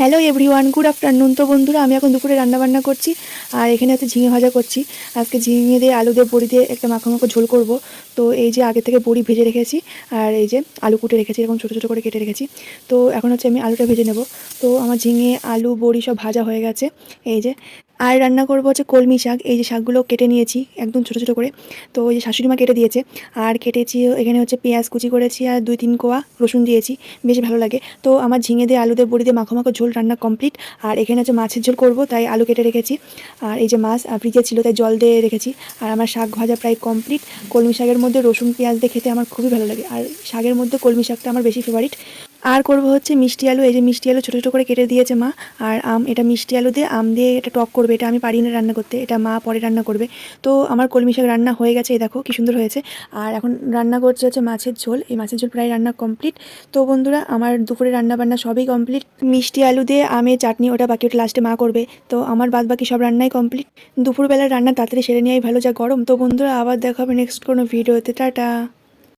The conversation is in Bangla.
হ্যালো এভরিওয়ান গুড আফটারনুন তো বন্ধুরা, আমি এখন দুপুরে রান্নাবান্না করছি, আর এখানে হচ্ছে ঝিঙে ভাজা করছি। আজকে ঝিঙে দিয়ে আলু দিয়ে বড়ি দিয়ে একটা মাখো মাখো ঝোল করব। তো এই যে আগে থেকে বড়ি ভেজে রেখেছি, আর এই যে আলু কুটে রেখেছি, এরকম ছোটো ছোটো করে কেটে রেখেছি। তো এখন হচ্ছে আমি আলুটা ভেজে নেব। তো আমার ঝিঙে, আলু, বড়ি সব ভাজা হয়ে গেছে। এই যে আর রান্না করব হচ্ছে কলমি শাক। এই যে শাকগুলো কেটে নিয়েছি, একদম ছোটো ছোটো করে। তো ওই যে শাশুড়ি মা কেটে দিয়েছে। আর কেটেছি এখানে হচ্ছে পেঁয়াজ কুচি করেছি আর দুই তিন কোয়া রসুন দিয়েছি। বেশ ভালো লাগে। তো আমার ঝিঙে দিয়ে আলু দিয়ে বড়ি দিয়ে মাখো মাখো ঝোল রান্না কমপ্লিট আর এখানে হচ্ছে মাছের ঝোল করব, তাই আলু কেটে রেখেছি। আর এই যে মাছ ফ্রিজে ছিল, তাই জল দিয়ে রেখেছি। আর আমার শাক ভাজা প্রায় কমপ্লিট কলমি শাকের মধ্যে রসুন, পেঁয়াজ দিয়ে খেতে আমার খুবই ভালো লাগে। আর শাকের মধ্যে কলমি শাকটা আমার বেশি ফেভারিট আর করব হচ্ছে মিষ্টি আলু, এই যে মিষ্টি আলু ছোটো ছোটো করে কেটে দিয়েছে মা। আর আম, এটা মিষ্টি আলু দিয়ে আম দিয়ে এটা টক করবে, এটা আমি পারি না রান্না করতে, এটা মা পরে রান্না করবে। তো আমার কলমি শাক রান্না হয়ে গেছে, এই দেখো কি সুন্দর হয়েছে। আর এখন রান্না করছে হচ্ছে মাছের ঝোল, এই মাছের ঝোল প্রায় রান্না কমপ্লিট তো বন্ধুরা, আমার দুপুরে রান্না বান্না সবই কমপ্লিট মিষ্টি আলু দিয়ে আমের চাটনি, ওটা বাকি ওটা লাস্টে মা করবে। তো আমার বাদ বাকি সব রান্নাই কমপ্লিট দুপুরবেলার রান্না তাড়াতাড়ি সেরে নেওয়াই ভালো, যা গরম। তো বন্ধুরা, আবার দেখা হবে নেক্সট কোনো ভিডিওতে। টাটা।